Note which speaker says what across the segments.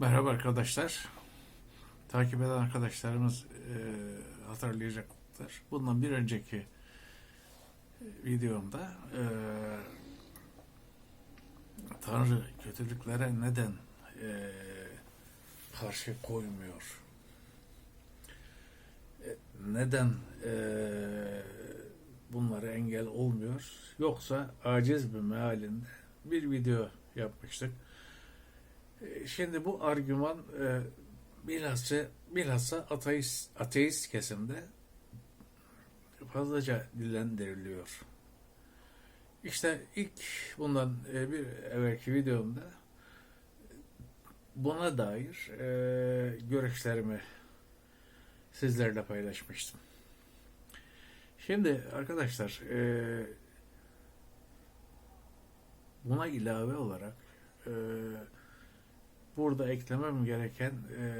Speaker 1: Merhaba arkadaşlar. Takip eden arkadaşlarımız e, hatırlayacaklar. Bundan bir önceki e, videomda e, Tanrı kötülüklere neden e, karşı koymuyor? E, neden e, bunlara engel olmuyor? Yoksa aciz bir mealinde bir video yapmıştık. Şimdi bu argüman e, bilhassa, bilhassa ateist, ateist kesimde fazlaca dillendiriliyor. İşte ilk bundan e, bir evvelki videomda buna dair e, görüşlerimi sizlerle paylaşmıştım. Şimdi arkadaşlar e, buna ilave olarak e, burada eklemem gereken e,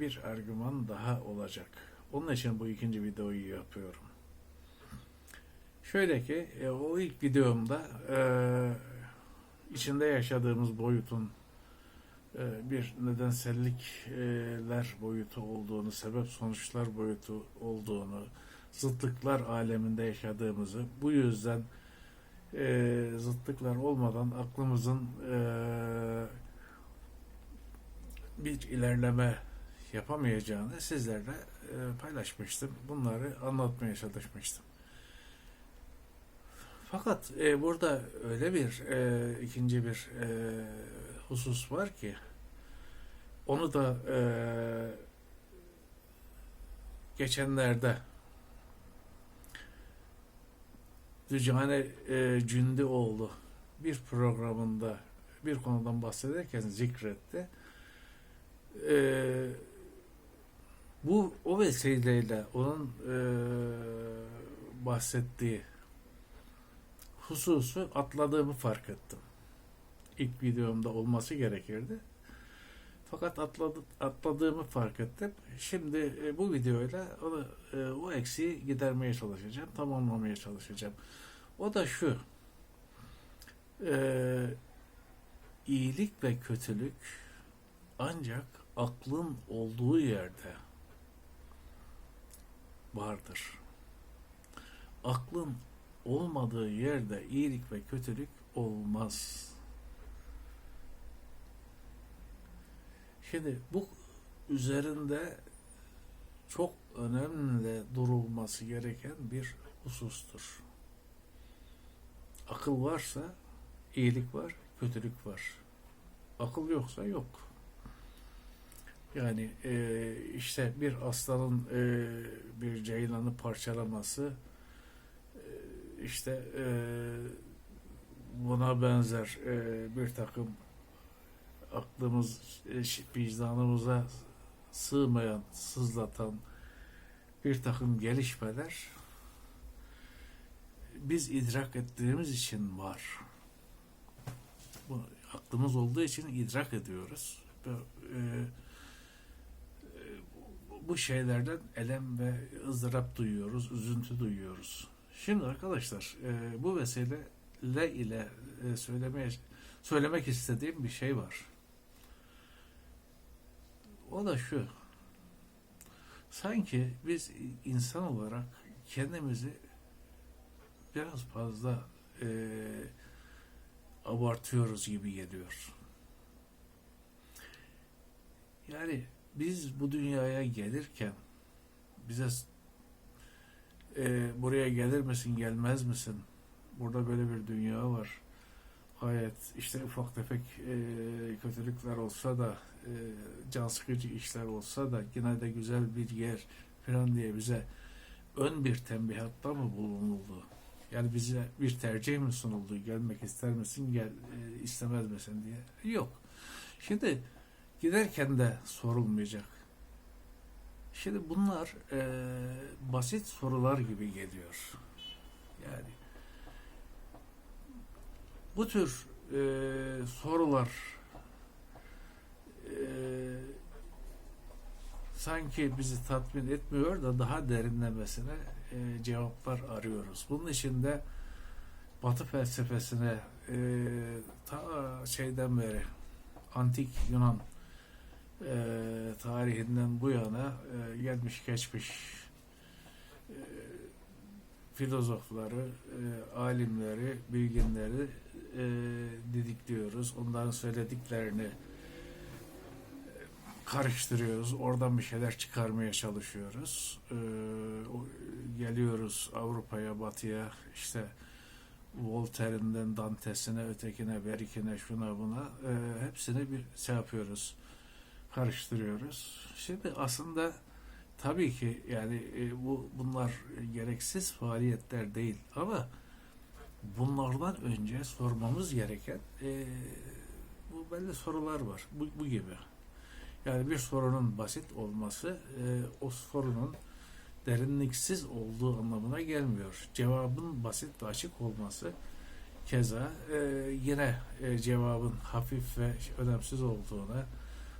Speaker 1: bir argüman daha olacak. Onun için bu ikinci videoyu yapıyorum. Şöyle ki e, o ilk videomda e, içinde yaşadığımız boyutun e, bir nedensellikler boyutu olduğunu, sebep sonuçlar boyutu olduğunu, zıtlıklar aleminde yaşadığımızı, bu yüzden e, zıtlıklar olmadan aklımızın e, bir ilerleme yapamayacağını sizlerle e, paylaşmıştım. Bunları anlatmaya çalışmıştım. Fakat e, burada öyle bir e, ikinci bir e, husus var ki onu da e, geçenlerde Dücane e, Cündioğlu bir programında bir konudan bahsederken zikretti. E, bu o vesileyle onun e, bahsettiği hususu atladığımı fark ettim. İlk videomda olması gerekirdi. Fakat atladı, atladığımı fark ettim. Şimdi e, bu videoyla onu, e, o eksiği gidermeye çalışacağım, tamamlamaya çalışacağım. O da şu. E, iyilik ve kötülük ancak aklın olduğu yerde vardır. Aklın olmadığı yerde iyilik ve kötülük olmaz. Şimdi bu üzerinde çok önemli durulması gereken bir husustur. Akıl varsa iyilik var, kötülük var. Akıl yoksa yok. Yani e, işte bir aslanın e, bir ceylanı parçalaması e, işte e, buna benzer e, bir takım aklımız, e, vicdanımıza sığmayan, sızlatan bir takım gelişmeler biz idrak ettiğimiz için var. Bu aklımız olduğu için idrak ediyoruz. Ve, e, bu şeylerden elem ve ızdırap duyuyoruz, üzüntü duyuyoruz. Şimdi arkadaşlar e, bu vesileyle ile e, söylemeye söylemek istediğim bir şey var. O da şu. Sanki biz insan olarak kendimizi biraz fazla e, abartıyoruz gibi geliyor. Yani biz bu dünyaya gelirken bize e, buraya gelir misin gelmez misin burada böyle bir dünya var gayet işte ufak tefek e, kötülükler olsa da e, can sıkıcı işler olsa da yine de güzel bir yer falan diye bize ön bir tembihatta mı bulunuldu? Yani bize bir tercih mi sunuldu? Gelmek ister misin, gel e, istemez misin diye. Yok. Şimdi giderken de sorulmayacak. Şimdi bunlar e, basit sorular gibi geliyor. Yani bu tür e, sorular e, sanki bizi tatmin etmiyor da daha derinlemesine e, cevaplar arıyoruz. Bunun için de Batı felsefesine e, ta şeyden beri antik Yunan e, tarihinden bu yana e, gelmiş geçmiş e, filozofları, e, alimleri, bilginleri e, didikliyoruz. Onların söylediklerini e, karıştırıyoruz. Oradan bir şeyler çıkarmaya çalışıyoruz. E, geliyoruz Avrupa'ya, Batı'ya işte Voltaire'inden Dante'sine, ötekine, Berikine, şuna buna e, hepsini bir şey yapıyoruz. Karıştırıyoruz. Şimdi aslında tabii ki yani e, bu bunlar gereksiz faaliyetler değil ama bunlardan önce sormamız gereken e, bu belli sorular var. Bu, bu gibi. Yani bir sorunun basit olması e, o sorunun derinliksiz olduğu anlamına gelmiyor. Cevabın basit ve açık olması keza e, yine e, cevabın hafif ve önemsiz olduğuna,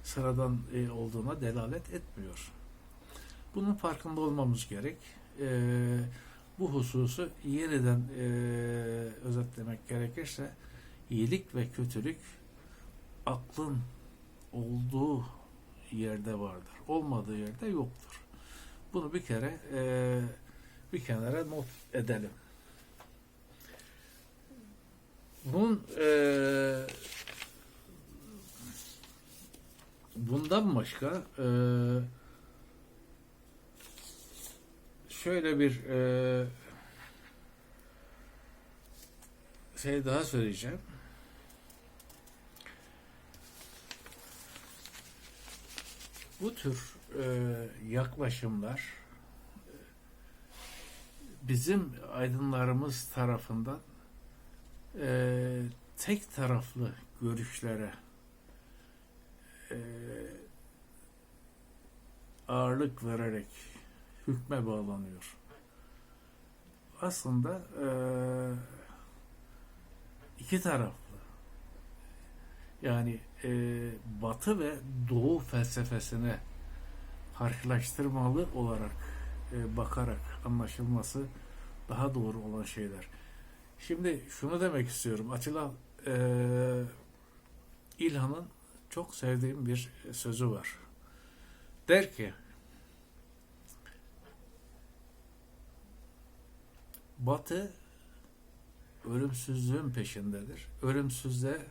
Speaker 1: sıradan e, olduğuna delalet etmiyor. Bunun farkında olmamız gerek. E, bu hususu yeniden e, özetlemek gerekirse iyilik ve kötülük aklın olduğu yerde vardır. Olmadığı yerde yoktur. Bunu bir kere e, bir kenara not edelim. Bunun e, bundan başka e, şöyle bir e, şey daha söyleyeceğim. Bu tür e, yaklaşımlar bizim aydınlarımız tarafından tek taraflı görüşlere ağırlık vererek hükme bağlanıyor. Aslında iki taraflı. Yani Batı ve Doğu felsefesine karşılaştırmalı olarak bakarak anlaşılması daha doğru olan şeyler. Şimdi şunu demek istiyorum. Atilla e, İlhan'ın çok sevdiğim bir sözü var. Der ki Batı ölümsüzlüğün peşindedir. Ölümsüzlüğe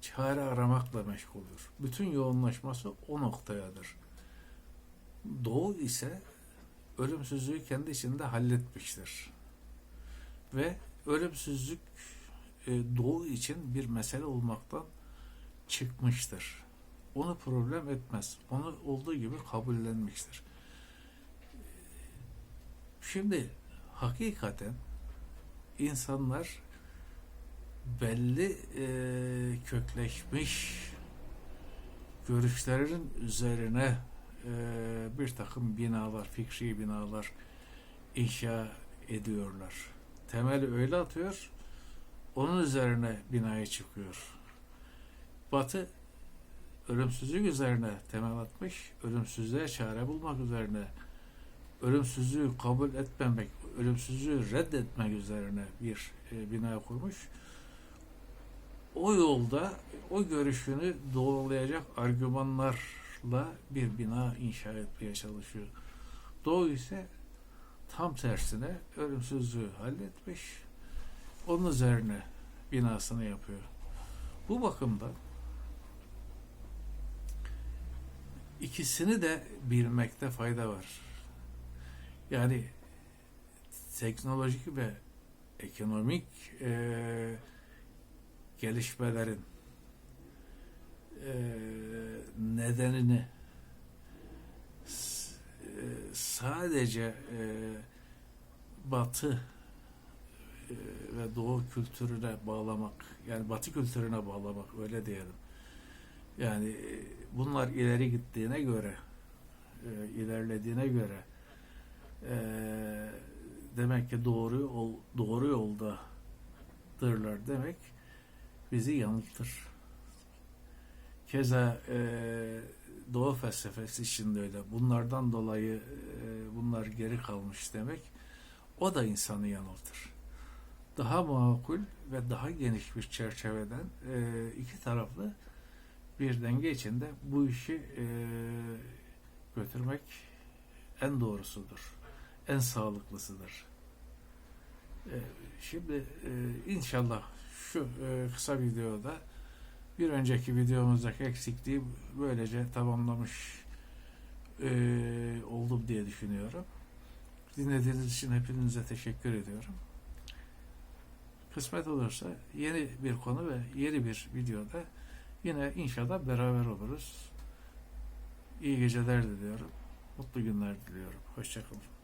Speaker 1: çare aramakla meşguldür. Bütün yoğunlaşması o noktayadır. Doğu ise ölümsüzlüğü kendi içinde halletmiştir. Ve ölümsüzlük e, Doğu için bir mesele olmaktan çıkmıştır. Onu problem etmez. Onu olduğu gibi kabullenmiştir. Şimdi hakikaten insanlar belli e, kökleşmiş görüşlerin üzerine e, bir takım binalar, fikri binalar inşa ediyorlar. Temeli öyle atıyor, onun üzerine binaya çıkıyor. Batı ölümsüzlük üzerine temel atmış, ölümsüzlüğe çare bulmak üzerine, ölümsüzlüğü kabul etmemek, ölümsüzlüğü reddetmek üzerine bir e, bina kurmuş. O yolda o görüşünü doğrulayacak argümanlarla bir bina inşa etmeye çalışıyor. Doğu ise tam tersine ölümsüzlüğü halletmiş, onun üzerine binasını yapıyor. Bu bakımdan ikisini de bilmekte fayda var. Yani teknolojik ve ekonomik e, gelişmelerin e, nedenini e, sadece e, Batı e, ve Doğu kültürüne bağlamak, yani Batı kültürüne bağlamak öyle diyelim. Yani e, bunlar ileri gittiğine göre, e, ilerlediğine göre e, demek ki doğru ol, doğru yoldadırlar demek bizi yanıltır. Keza e, Doğu felsefesi içinde öyle. Bunlardan dolayı e, bunlar geri kalmış demek o da insanı yanıltır. Daha makul ve daha geniş bir çerçeveden e, iki taraflı bir denge içinde bu işi e, götürmek en doğrusudur. En sağlıklısıdır. E, şimdi e, inşallah şu e, kısa videoda bir önceki videomuzdaki eksikliği böylece tamamlamış e, oldum diye düşünüyorum. Dinlediğiniz için hepinize teşekkür ediyorum. Kısmet olursa yeni bir konu ve yeni bir videoda yine inşallah beraber oluruz. İyi geceler diliyorum. Mutlu günler diliyorum. Hoşçakalın.